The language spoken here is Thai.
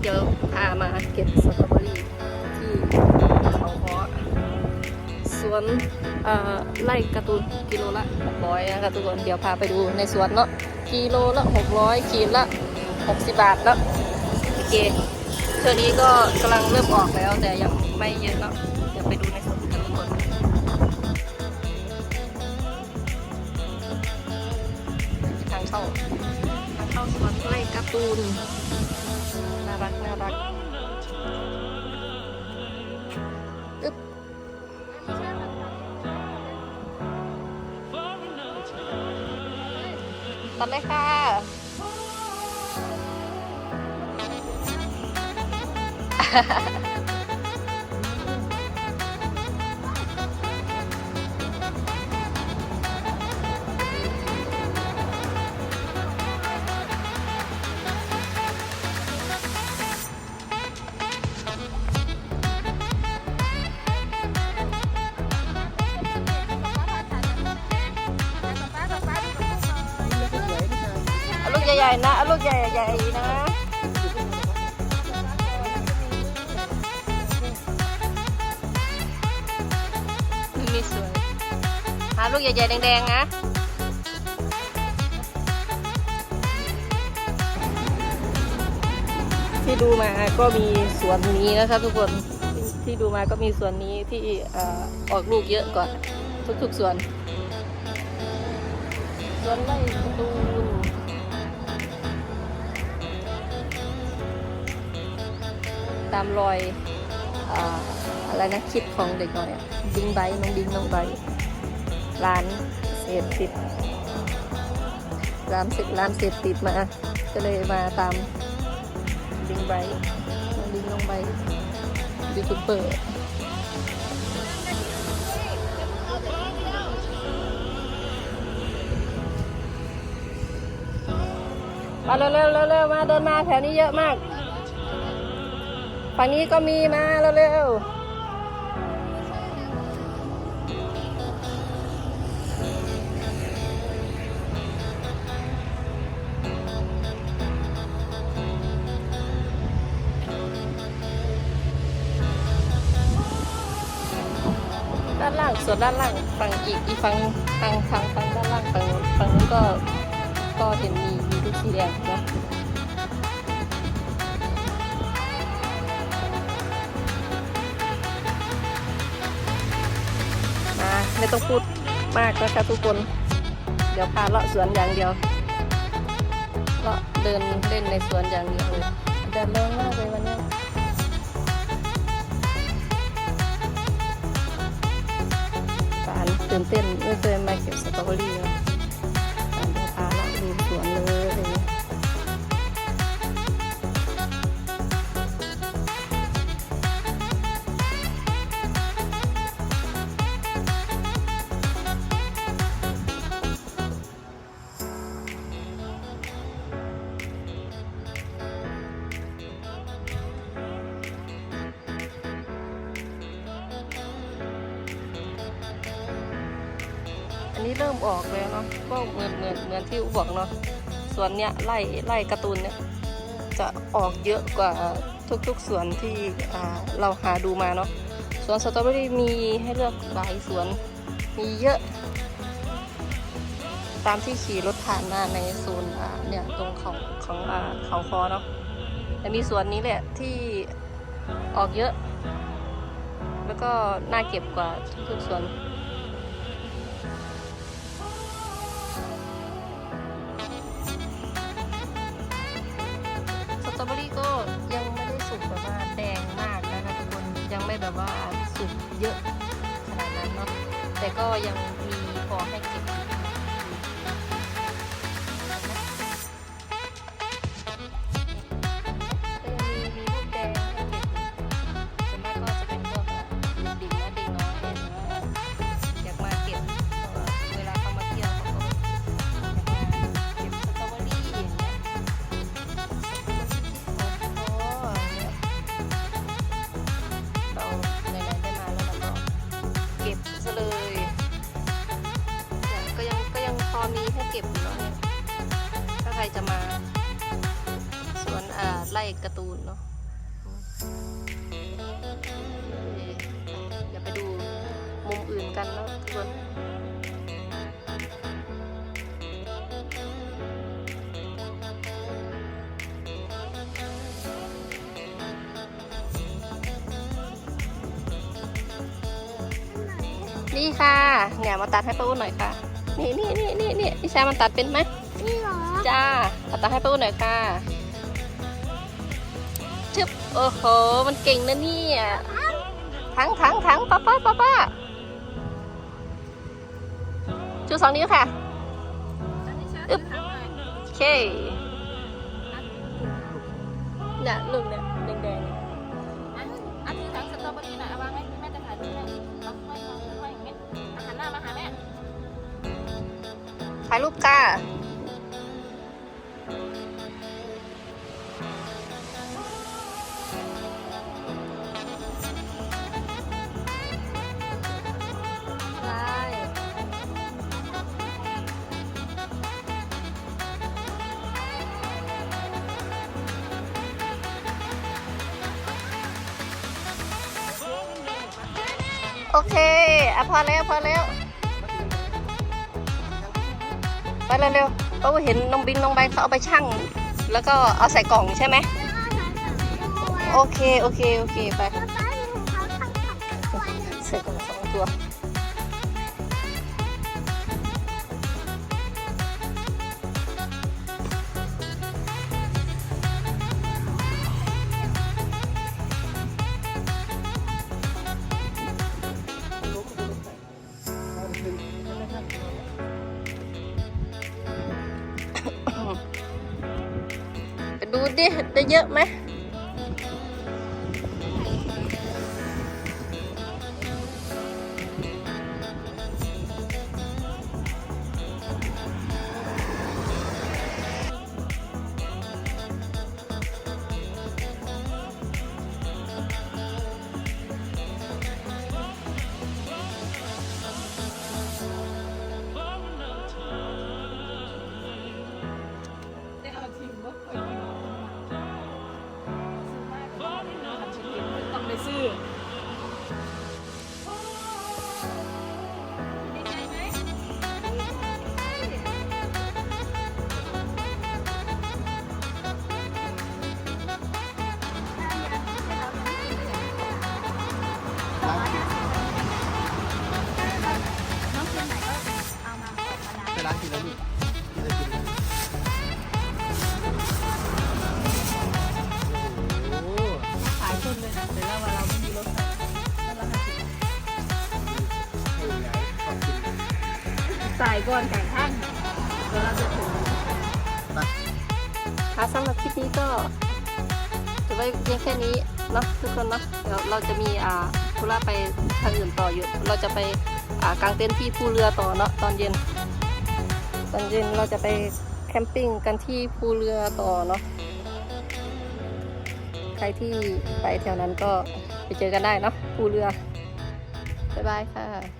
เดี๋ยวพามาเก็บสตรอเบอรี่ที่เขาเพาะสวนไร่กร์ตูนกิโลละ600นะคะทุกคนเดี๋ยวพาไปดูในสวนเนาะกิโลละ 600ขีดละ60 บาทเนาะโอเคเท่านี้ก็กำลังเริ่มออกแล้วแต่ยังไม่เยอะเนาะเดี๋ยวไปดูในสวนกันทุกคนทางเข้าทางเข้าสวนไร่กร์ตูน น่ารักน่ารักอึ๊บตัดเลยค่ะฮ่าฮ่า หญ่ๆนะเอาลูกใหญ่ๆนะนี่มีสวยหาลูกใหญ่ๆแดงๆนะที่ดูมาก็มีสวนนี้นะคะทุกคนที่ดูมาก็มีสวนนี้ที่เอ่อออกลูกเยอะกว่าทุกๆสวนสวนไร่ก ตามรอยอ่าอะไรนะคลิปของเด็กน้อยอะบิงไบน้องบิงน้องไบร้านเสพติดร้านเสพร้านเสพติดมา ก็เลยมาตามบิงไบน้องบิงน้องไบค์ยูทูบเบอร์มาเร็วเร็วเร็วเร็วมาเดินมาแถวนี้เยอะมาก ฝั่งนี้ก็มีมาเร็วๆด้านล่างส่วนด้านล่างฝั่งอีกอีกฝั่งทางทางฝั่งด้านล่างฝั่งนู้นฝั่งนู้นก็ก็เห็นมีมีลูกสีแดงนะ ไม่ต้องพูดมากนะคะทุกคน เดี๋ยวพาเลาะสวนอย่างเดียว เลาะเดินเล่นในสวนอย่างเดียวเลยแดดแรงมากเลยวันนี้ปานตื่นเต้นไม่เคยมาเก็บสตรอเบอรี่ อันนี้เริ่มออกแล้วเนาะก็เหมือนเหมือนเหมือนที่อูบอกเนาะส่วนเนี้ยไล่ไล่การ์ตูนเนี่ยจะออกเยอะกว่าทุกๆสวนที่เราหาดูมาเนาะสวนสตรอเบอรี่มีให้เลือกหลายสวนมีเยอะ ตามที่ขี่รถผ่านมาในโซนเนี่ยตรงเขาของเขาคอเนาะแต่มีสวนนี้แหละที่ออกเยอะ แล้วก็น่าเก็บกว่าทุกๆสวน ยังไม่ได้สุกแบบว่าแดงมากนะคะทุกคนยังไม่แบบว่าสุกเยอะขนาดนั้นเนาะแต่ก็ยังมีพอให้เก็บ ครจะมา สวนอ่าไล่การ์ตูนเนาะเดี๋ยวไปดูมุมอื่นกันเนาะทุกคนนี่ค่ะเนี่ยมาตัดให้ป้าอุ้นหน่อยค่ะ นี่นี่นี่นี่นี่พี่ชายมันตัดเป็นไหมนี่เหรอ จ้าเอาตัดให้ป้าอุ้นหน่อยค่ะชึบโอ้โห มันเก่งนะเนี่ยทั้งทั้งทั้งป้าป้าป้าป้าชูสองนิ้วค่ะอึ๊บโอเคเนี่ยลูกเนี่ยแดงอันนี้ถังสตรอเบอรี่หน่อยเอาวางไว้แม่จะถ่ายรูปให้เอาไว้วางไว้อย่างเงี้ยเอาหันหน้ามาหาแม่ๆถ่ายรูปค่ะ โอเคอะพอแล้วพอแล้ว ไปเร็วๆเพราะว่าเห็นน้องบินน้องใบเขาเอาไปชั่ง แล้วก็เอาใส่กล่องใช่ไหม โอเค โอเค โอเค ไป ใส่กล่องสองตัว ดูดิได้เยอะไหม จ่ายก่อนจ่ายข้างเดี๋ยวเราจะถึงค่ะสำหรับคลิปนี้ก็จะไว้เพียงแค่นี้เนาะทุกคนเนาะเดี๋ยวเราจะมีอ่าธุระไปทางอื่นต่ออยู่ เราจะไปอ่ากางเต็นท์ที่ภูเรือต่อเนาะตอนเย็น ตอนเย็นเราจะไปแคมปิ้งกันที่ภูเรือต่อเนาะใครที่ไปแถวนั้นก็ไปเจอกันได้เนาะภูเรือบ๊ายบายค่ะ